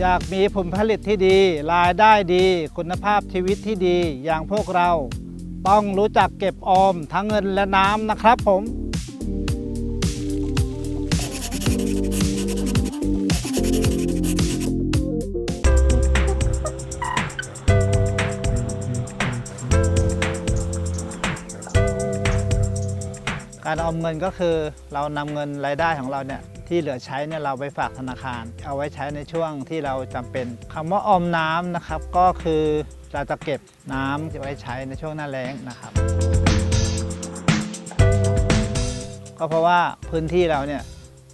อยากมีผลผลิตที่ดี รายได้ดี คุณภาพชีวิตที่ดีอย่างพวกเรา ต้องรู้จักเก็บออมทั้งเงินและน้ำนะครับผมการออมเงินก็คือเรานำเงินรายได้ของเราเนี่ย ที่เหลือใช้เนี่ยเราไปฝากธนาคาร เอาไว้ใช้ในช่วงที่เราจำเป็นคำว่าออมน้ำนะครับ ก็คือเราจะเก็บน้ำที่ไว้ใช้ในช่วงหน้าแล้งนะครับ ก็เพราะว่าพื้นที่เราเนี่ย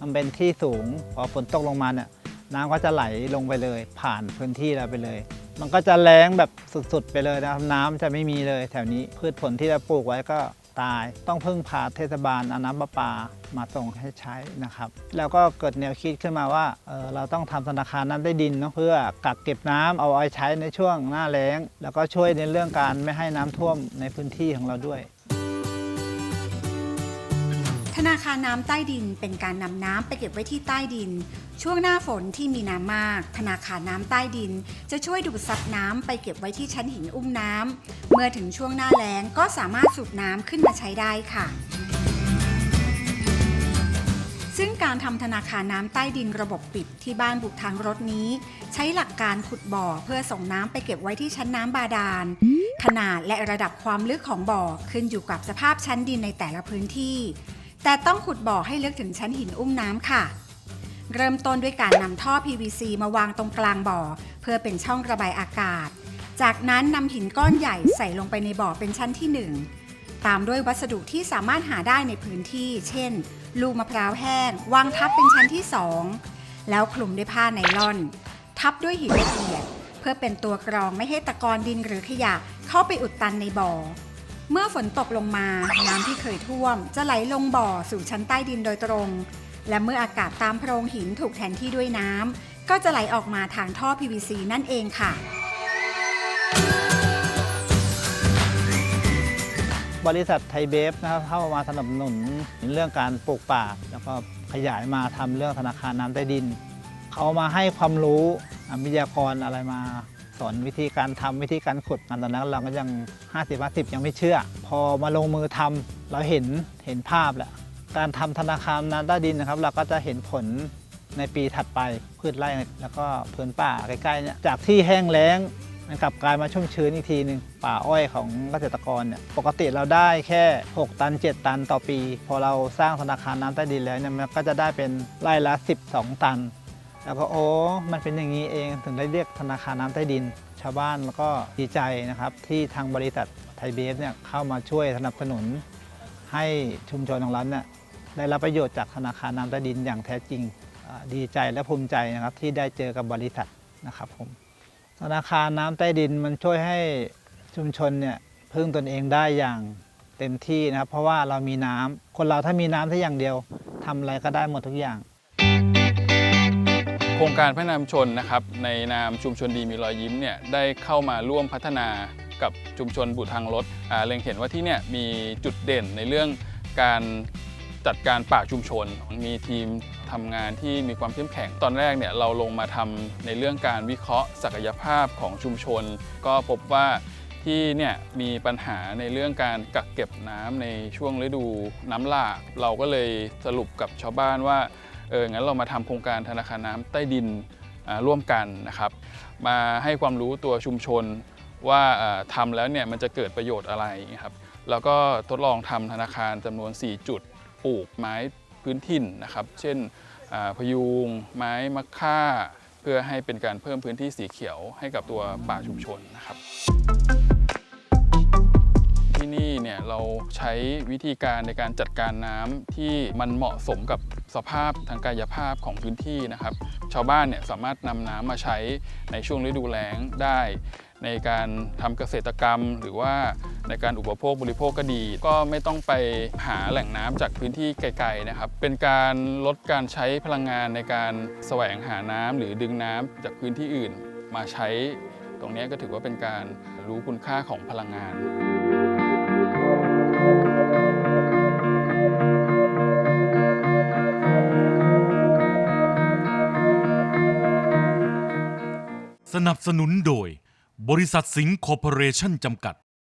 มันเป็นที่สูงพอฝนตกลงมาเนี่ยน้ำก็จะไหลลงไปเลย ผ่านพื้นที่เราไปเลย มันก็จะแล้งแบบสุดๆไปเลยนะครับ น้ำจะไม่มีเลยแถวนี้พืชผลที่เราปลูกไว้ก็ ตาย ต้องพึ่งพาเทศบาลเอาน้ำประปามาส่งให้ใช้นะครับ แล้วก็เกิดแนวคิดขึ้นมาว่าเออเราต้องทำธนาคารน้ำใต้ดินเนาะเพื่อกักเก็บน้ำเอาไว้ใช้ในช่วงหน้าแล้ง แล้วก็ช่วยในเรื่องการไม่ให้น้ำท่วมในพื้นที่ของเราด้วย นาคารน้ำใต้ดินเป็นการนำน้ำไปเก็บไว้ที่ใต้ดิน ช่วงหน้าฝนที่มีน้ำมาก ธนาคารน้ำใต้ดิน จะช่วยดูดซับน้ำไปเก็บไว้ที่ชั้นหินอุ้มน้ำเมื่อถึงช่วงหน้าแล้งก็สามารถสูบน้ำขึ้นมาใช้ได้ค่ะ ซึ่งการทำธนาคารน้ำใต้ดินระบบปิดที่บ้านบุกทางรถนี้ ใช้หลักการขุดบ่อเพื่อส่งน้ำไปเก็บไว้ที่ชั้นน้ำบาดาลขนาดและระดับความลึกของบ่อขึ้นอยู่กับสภาพชั้นดินในแต่ละพื้นที่ แต่ต้องขุดบ่อให้ลึกถึงชั้นหินอุ้มน้ำค่ะ เริ่มต้นด้วยการนำท่อ PVC มาวางตรงกลางบ่อ เพื่อเป็นช่องระบายอากาศ จากนั้นนำหินก้อนใหญ่ใส่ลงไปในบ่อเป็นชั้นที่ 1 ตามด้วยวัสดุที่สามารถหาได้ในพื้นที่ เช่น ลูกมะพร้าวแห้ง วางทับเป็นชั้นที่ 2 แล้วคลุมด้วยผ้าไนล่อน ทับด้วยหินละเอียด เพื่อเป็นตัวกรองไม่ให้ตะกอนดินหรือขยะเข้าไปอุดตันในบ่อ เมื่อฝนตกลงมาน้ำที่เคยท่วม จะไหลลงบ่อสู่ชั้นใต้ดินโดยตรง และเมื่ออากาศตามโพรงหินถูกแทนที่ด้วยน้ำก็จะไหลออกมาทางท่อ PVC นั่นเองค่ะ บริษัทไทยเบฟนะครับเข้ามาสนับสนุนเรื่องการปลูกป่า แล้วก็ขยายมาทำเรื่องธนาคารน้ำใต้ดิน เขามาให้ความรู้อะวิทยากรอะไรมา นวิธีการทำวิธีการขุดมันตอนนั้นเราก็ยัง 50 50 ยังไม่เชื่อ พอมาลงมือทำเราเห็นเห็นภาพแหละการทำธนาคารน้ำใต้ดินนะครับ เราก็จะเห็นผลในปีถัดไปพืชไร่แล้วก็พื้นป่าใกล้ๆเนี่ยจากที่แห้งแล้งมันกลับกลายมาชุ่มชื้นอีกทีหนึ่งป่าอ้อยของเกษตรกรเนี่ยปกติเราได้แค่ 6 ตัน 7 ตันต่อปี พอเราสร้างธนาคารน้ำใต้ดินแล้วเนี่ยมันก็จะได้เป็นไร่ละ 12 ตัน แล้วก็โอ้มันเป็นอย่างนี้เองถึงได้เรียกธนาคารน้ำใต้ดิน ชาวบ้านแล้วก็ดีใจนะครับ ที่ทางบริษัทไทยเบฟเนี่ยเข้ามาช่วยสนับสนุน ให้ชุมชนของเราเนี่ยได้รับประโยชน์จากธนาคารน้ำใต้ดินอย่างแท้จริงดีใจและภูมิใจนะครับที่ได้เจอกับบริษัทนะครับผมธนาคารน้ำใต้ดินมันช่วยให้ชุมชนเนี่ยพึ่งตนเองได้อย่างเต็มที่นะครับ เพราะว่าเรามีน้ำคนเราถ้ามีน้ำแค่อย่างเดียวทำอะไรก็ได้หมดทุกอย่าง ครงการพัฒนาชุมชนนะครับในนามชุมชนดีมีรอยยิ้มเนี่ยได้เข้ามาร่วมพัฒนากับชุมชนบุทางรถเล็งเห็นว่าที่เนี่ยมีจุดเด่นในเรื่องการจัดการป่าชุมชน มีทีมทำงานที่มีความเข้มแข็ง ตอนแรกเนี่ยเราลงมาทำในเรื่องการวิเคราะห์ศักยภาพของชุมชน ก็พบว่าที่เนี่ยมีปัญหาในเรื่องการกักเก็บน้ำในช่วงฤดูน้ำหลาก เราก็เลยสรุปกับชาวบ้านว่า เอองั้นเรามาทำโครงการธนาคารน้ำใต้ดินร่วมกันนะครับ มาให้ความรู้ตัวชุมชนว่าอ่าทำแล้วเนี่ยมันจะเกิดประโยชน์อะไรครับแล้วก็ทดลองทำธนาคารจำนวน 4 จุดปลูกไม้พื้นถิ่นนะครับ เช่นพยูงไม้มะค่า เพื่อให้เป็นการเพิ่มพื้นที่สีเขียวให้กับตัวป่าชุมชนนะครับ ที่นี่เนี่ยเราใช้วิธีการในการจัดการน้ำที่มันเหมาะสมกับสภาพทางกายภาพของพื้นที่นะครับ ชาวบ้านเนี่ยสามารถนำน้ำมาใช้ในช่วงฤดูแล้งได้ ในการทำเกษตรกรรมหรือว่าในการอุปโภคบริโภคก็ดี ก็ไม่ต้องไปหาแหล่งน้ำจากพื้นที่ไกลๆนะครับ เป็นการลดการใช้พลังงานในการแสวงหาน้ำหรือดึงน้ำจากพื้นที่อื่นมาใช้ ตรงนี้ก็ถือว่าเป็นการรู้คุณค่าของพลังงาน สนับสนุนโดย บริษัทสิงห์คอร์ปอเรชั่นจำกัด